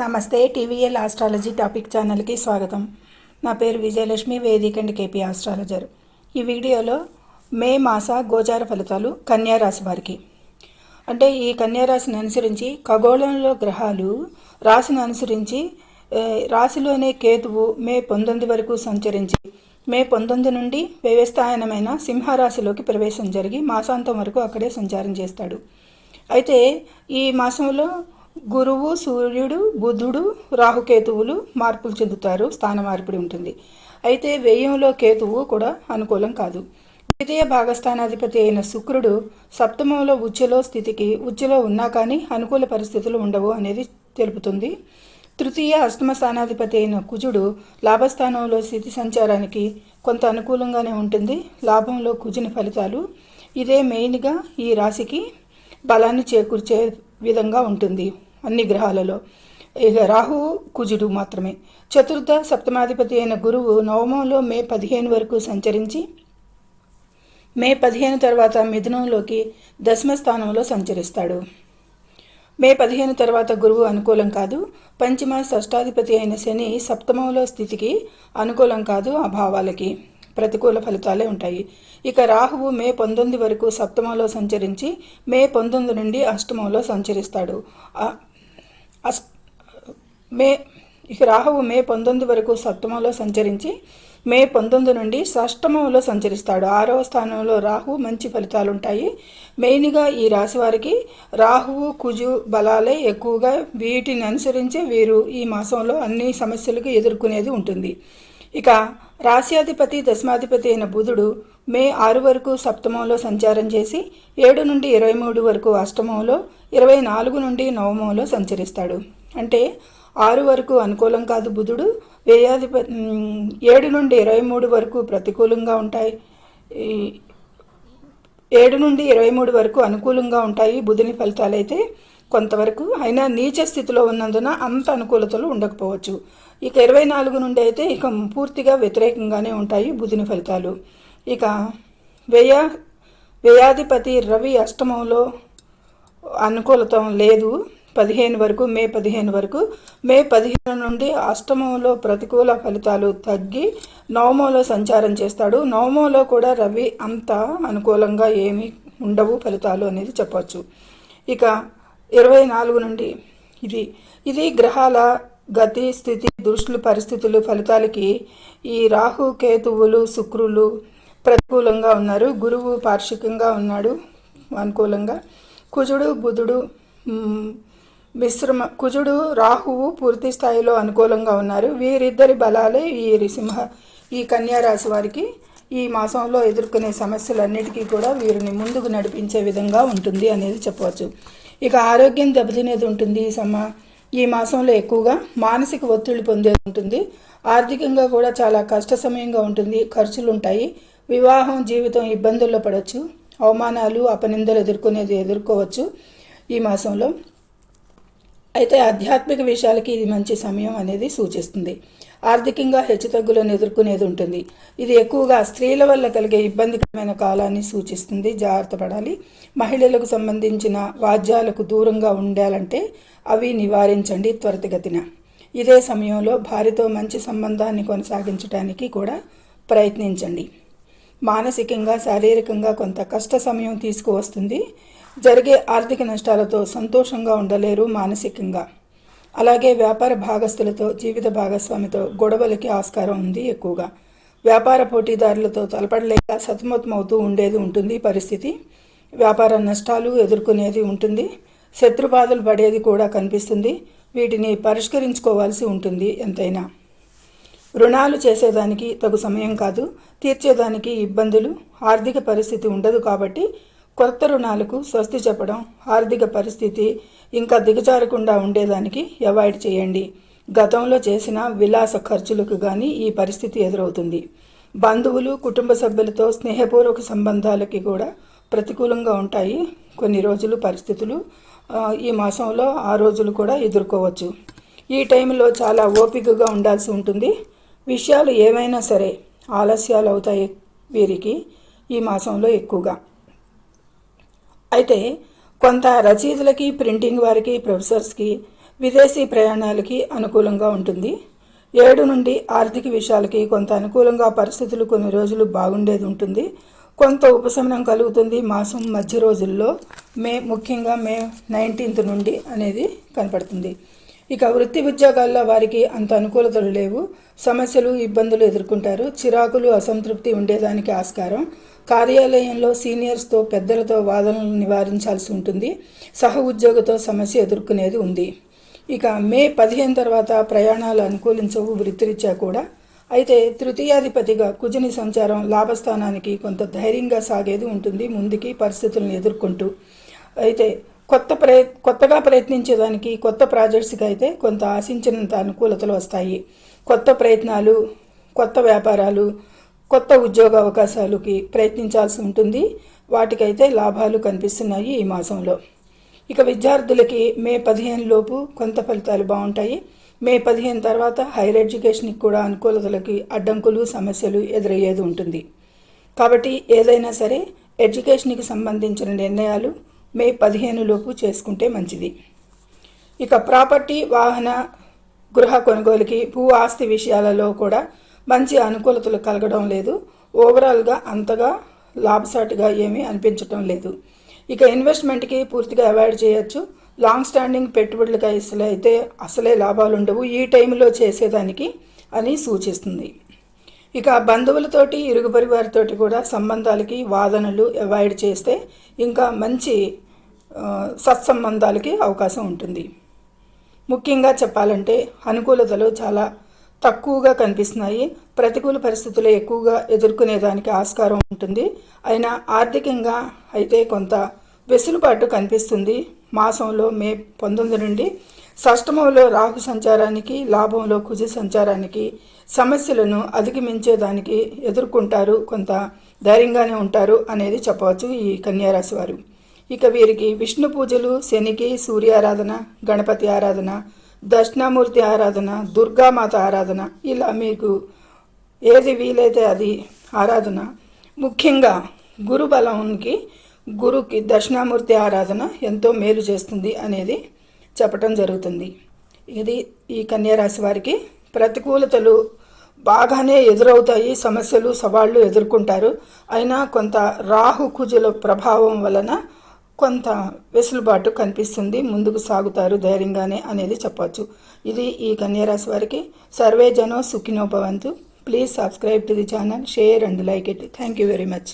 నమస్తే TVL astrology topic ఛానల్కి స్వాగతం. నా పేరు విజయలక్ష్మి వేదిక అండ్ కేపీ ఆస్ట్రాలజర్. ఈ వీడియోలో మే మాస గోచార ఫలితాలు కన్యారాశి వారికి. అంటే ఈ కన్యారాశిని అనుసరించి ఖగోళంలో గ్రహాలు రాశిని అనుసరించి రాశిలోనే కేతువు మే పంతొమ్మిది వరకు సంచరించి మే పంతొమ్మిది నుండి వ్యవస్థాయనమైన సింహరాశిలోకి ప్రవేశం జరిగి మాసాంతం వరకు అక్కడే సంచారం చేస్తాడు. అయితే ఈ మాసంలో గురువు సూర్యుడు బుధుడు రాహుకేతువులు మార్పులు చెందుతారు స్థాన మార్పిడి ఉంటుంది. అయితే వ్యయంలో కేతువు కూడా అనుకూలం కాదు. ద్వితీయ భాగస్థానాధిపతి అయిన శుక్రుడు సప్తమంలో ఉచ్చలో స్థితికి ఉచ్చలో ఉన్నా కానీ అనుకూల పరిస్థితులు ఉండవు అనేది తెలుపుతుంది. తృతీయ అష్టమ స్థానాధిపతి అయిన కుజుడు లాభస్థానంలో స్థితి సంచారానికి కొంత అనుకూలంగానే ఉంటుంది. లాభంలో కుజుని ఫలితాలు ఇదే మెయిన్గా ఈ రాశికి బలాన్ని చేకూర్చే విధంగా ఉంటుంది అన్ని గ్రహాలలో. ఇక రాహు కుజుడు మాత్రమే. చతుర్థ సప్తమాధిపతి అయిన గురువు నవమంలో మే పదిహేను వరకు సంచరించి మే పదిహేను తర్వాత మిథునంలోకి దశమ స్థానంలో సంచరిస్తాడు. మే పదిహేను తర్వాత గురువు అనుకూలం కాదు. పంచమ షష్టాధిపతి అయిన శని సప్తమంలో స్థితికి అనుకూలం కాదు ఆ భావాలకి. ప్రతికూల ఫలితాలే ఉంటాయి. ఇక రాహువు మే పంతొమ్మిది వరకు సప్తమంలో సంచరించి మే పంతొమ్మిది నుండి అష్టమంలో సంచరిస్తాడు. అస్ మే ఇక రాహువు మే పంతొమ్మిది వరకు సప్తమంలో సంచరించి మే పంతొమ్మిది నుండి షష్టమంలో సంచరిస్తాడు. ఆరవ స్థానంలో రాహు మంచి ఫలితాలు ఉంటాయి మెయిన్గా ఈ రాశి వారికి రాహువు కుజు బలాలే ఎక్కువగా వీటిని అనుసరించి వీరు ఈ మాసంలో అన్ని సమస్యలకు ఎదుర్కొనేది ఉంటుంది. ఇక రాశ్యాధిపతి దశమాధిపతి అయిన బుధుడు మే ఆరు వరకు సప్తమంలో సంచారం చేసి ఏడు నుండి ఇరవై మూడు వరకు అష్టమంలో ఇరవై నాలుగు నుండి నవమంలో సంచరిస్తాడు. అంటే ఆరు వరకు అనుకూలం కాదు బుధుడు. వ్యయాధిపతి ఏడు నుండి ఇరవై మూడు వరకు ప్రతికూలంగా ఉంటాయి. ఏడు నుండి ఇరవై మూడు వరకు అనుకూలంగా ఉంటాయి బుధుని ఫలితాలు అయితే కొంతవరకు అయినా నీచ స్థితిలో ఉన్నందున అంత అనుకూలతలు ఉండకపోవచ్చు. ఇక ఇరవై నాలుగు నుండి అయితే ఇక పూర్తిగా వ్యతిరేకంగానే ఉంటాయి బుధుని ఫలితాలు. ఇక వ్యయ వ్యయాధిపతి రవి అష్టమంలో అనుకూలత లేదు. పదిహేను వరకు మే పదిహేను వరకు మే పదిహేను నుండి అష్టమంలో ప్రతికూల ఫలితాలు తగ్గి నవమంలో సంచారం చేస్తాడు. నవమంలో కూడా రవి అంత అనుకూలంగా ఏమీ ఉండవు ఫలితాలు అనేది చెప్పవచ్చు ఇక ఇరవై నాలుగు నుండి ఇది. ఇది గ్రహాల గతి స్థితి దృష్టిలు పరిస్థితులు ఫలితాలకి ఈ రాహు కేతువులు శుక్రులు ప్రతికూలంగా ఉన్నారు. గురువు పార్షికంగా ఉన్నాడు అనుకూలంగా. కుజుడు బుధుడు మిశ్రమ కుజుడు రాహువు పూర్తి స్థాయిలో అనుకూలంగా ఉన్నారు. వీరిద్దరి బలాలే ఈ సింహ ఈ కన్యారాశి వారికి ఈ మాసంలో ఎదుర్కొనే సమస్యలన్నిటికీ కూడా వీరిని ముందుకు నడిపించే విధంగా ఉంటుంది అనేది చెప్పవచ్చు. ఇక ఆరోగ్యం దెబ్బతినేది ఉంటుంది ఈ సమా ఈ మాసంలో ఎక్కువగా మానసిక ఒత్తిడి పొందేది ఉంటుంది. ఆర్థికంగా కూడా చాలా కష్ట సమయంగా ఉంటుంది. ఖర్చులు ఉంటాయి వివాహం జీవితం ఇబ్బందుల్లో పడవచ్చు అవమానాలు అపనిందలు ఎదుర్కొనేది ఎదుర్కోవచ్చు ఈ మాసంలో. అయితే ఆధ్యాత్మిక విషయాలకి ఇది మంచి సమయం అనేది సూచిస్తుంది. ఆర్థికంగా హెచ్చుతగ్గులను ఎదుర్కొనేది ఉంటుంది. ఇది ఎక్కువగా స్త్రీల వల్ల కలిగే ఇబ్బందికరమైన కాలాన్ని సూచిస్తుంది. జాగ్రత్త పడాలి. మహిళలకు సంబంధించిన వాద్యాలకు దూరంగా ఉండాలంటే అవి నివారించండి త్వరితగతిన. ఇదే సమయంలో భార్యతో మంచి సంబంధాన్ని కొనసాగించడానికి కూడా ప్రయత్నించండి. మానసికంగా శారీరకంగా కొంత కష్ట సమయం తీసుకువస్తుంది. జరిగే ఆర్థిక నష్టాలతో సంతోషంగా ఉండలేరు మానసికంగా. అలాగే వ్యాపార భాగస్తులతో జీవిత భాగస్వామితో గొడవలకి ఆస్కారం ఉంది ఎక్కువగా. వ్యాపార పోటీదారులతో తలపడలేక సతమతమవుతూ ఉండేది ఉంటుంది పరిస్థితి. వ్యాపార నష్టాలు ఎదుర్కొనేది ఉంటుంది. శత్రుబాధలు పడేది కూడా కనిపిస్తుంది. వీటిని పరిష్కరించుకోవాల్సి ఉంటుంది ఎంతైనా. రుణాలు చేసేదానికి తగు సమయం కాదు. తీర్చేదానికి ఇబ్బందులు ఆర్థిక పరిస్థితి ఉండదు కాబట్టి కొత్త రుణాలకు స్వస్తి చెప్పడం ఆర్థిక పరిస్థితి ఇంకా దిగజారకుండా ఉండేదానికి అవాయిడ్ చేయండి. గతంలో చేసిన విలాస ఖర్చులకు కానీ ఈ పరిస్థితి ఎదురవుతుంది. బంధువులు కుటుంబ సభ్యులతో స్నేహపూర్వక సంబంధాలకి కూడా ప్రతికూలంగా ఉంటాయి. కొన్ని రోజులు పరిస్థితులు ఈ మాసంలో ఆ రోజులు కూడా ఎదుర్కోవచ్చు. ఈ టైంలో చాలా ఓపికగా ఉండాల్సి ఉంటుంది. విషయాలు ఏమైనా సరే ఆలస్యాలు అవుతాయి వీరికి ఈ మాసంలో ఎక్కువగా. అయితే కొంత రచయితలకి ప్రింటింగ్ వారికి ప్రొఫెసర్స్కి విదేశీ ప్రయాణాలకి అనుకూలంగా ఉంటుంది. ఏడు నుండి ఆర్థిక విషయాలకి కొంత అనుకూలంగా పరిస్థితులు కొన్ని రోజులు బాగుండేది ఉంటుంది. కొంత ఉపశమనం కలుగుతుంది మాసం మధ్య రోజుల్లో. మే ముఖ్యంగా మే నైన్టీన్త్ నుండి అనేది కనపడుతుంది. ఇక వృత్తి ఉద్యోగాల్లో వారికి అంత అనుకూలతలు లేవు. సమస్యలు ఇబ్బందులు ఎదుర్కొంటారు. చిరాకులు అసంతృప్తి ఉండేదానికి ఆస్కారం. కార్యాలయంలో సీనియర్స్తో పెద్దలతో వాదనలు నివారించాల్సి ఉంటుంది. సహ ఉద్యోగితో సమస్య ఎదుర్కొనేది ఉంది. ఇక మే పదిహేను తర్వాత ప్రయాణాలు అనుకూలించవు వృత్తిరీత్యా కూడా. అయితే తృతీయాధిపతిగా కుజుని సంచారం లాభస్థానానికి కొంత ధైర్యంగా సాగేది ఉంటుంది ముందుకి పరిస్థితులను ఎదుర్కొంటూ. అయితే కొత్త ప్రయ కొత్తగా ప్రయత్నించేదానికి కొత్త ప్రాజెక్ట్స్కి అయితే కొంత ఆశించినంత అనుకూలతలు వస్తాయి. కొత్త ప్రయత్నాలు కొత్త వ్యాపారాలు కొత్త ఉద్యోగ అవకాశాలకి ప్రయత్నించాల్సి ఉంటుంది. వాటికైతే లాభాలు కనిపిస్తున్నాయి ఈ మాసంలో. ఇక విద్యార్థులకి మే పదిహేను లోపు కొంత ఫలితాలు బాగుంటాయి. మే పదిహేను తర్వాత హైయర్ ఎడ్యుకేషన్కి కూడా అనుకూలతలకి అడ్డంకులు సమస్యలు ఎదురయ్యేది ఉంటుంది. కాబట్టి ఏదైనా సరే ఎడ్యుకేషన్కి సంబంధించిన నిర్ణయాలు మే పదిహేను లోపు చేసుకుంటే మంచిది. ఇక ప్రాపర్టీ వాహన గృహ కొనుగోలుకి భూ ఆస్తి విషయాలలో కూడా మంచి అనుకూలతలు కలగడం లేదు. ఓవరాల్గా అంతగా లాభసాటిగా ఏమీ అనిపించటం లేదు. ఇక ఇన్వెస్ట్మెంట్కి పూర్తిగా అవాయిడ్ చేయొచ్చు. లాంగ్ స్టాండింగ్ పెట్టుబడులకు అసలు అయితే అసలే లాభాలు ఉండవు ఈ టైంలో చేసేదానికి అని సూచిస్తుంది. ఇక బంధువులతోటి ఇరుగు పరివారితోటి కూడా సంబంధాలకి వాదనలు అవాయిడ్ చేస్తే ఇంకా మంచి సత్సంబంధాలకి అవకాశం ఉంటుంది. ముఖ్యంగా చెప్పాలంటే అనుకూలతలు చాలా తక్కువగా కనిపిస్తున్నాయి. ప్రతికూల పరిస్థితులు ఎక్కువగా ఎదుర్కొనేదానికి ఆస్కారం ఉంటుంది. అయినా ఆర్థికంగా అయితే కొంత వెసులుబాటు కనిపిస్తుంది. మాసంలో మే పంతొమ్మిది నుండి షష్టమంలో రాహు సంచారానికి లాభంలో కుజ సంచారానికి సమస్యలను అధిగమించేదానికి ఎదుర్కొంటారు. కొంత ధైర్యంగానే ఉంటారు అనేది చెప్పవచ్చు ఈ కన్యారాశి వారు. ఇక వీరికి విష్ణు పూజలు శనికి సూర్యారాధన గణపతి ఆరాధన దక్షిణామూర్తి ఆరాధన దుర్గామాత ఆరాధన ఇలా మీకు ఏది వీలైతే అది ఆరాధన. ముఖ్యంగా గురు బలంకి గురుకి దక్షిణామూర్తి ఆరాధన ఎంతో మేలు చేస్తుంది అనేది చెప్పటం జరుగుతుంది. ఇది ఈ కన్యారాశి వారికి ప్రతికూలతలు బాగానే ఎదురవుతాయి సమస్యలు సవాళ్ళు ఎదుర్కొంటారు. అయినా కొంత రాహు కుజుల ప్రభావం వలన కొంత వెసులుబాటు కనిపిస్తుంది ముందుకు సాగుతారు ధైర్యంగానే అనేది చెప్పవచ్చు ఇది ఈ కన్యారాశి వారికి సర్వే జనో సుఖినో భవంతు. Please subscribe to the channel share and like it. Thank you very much.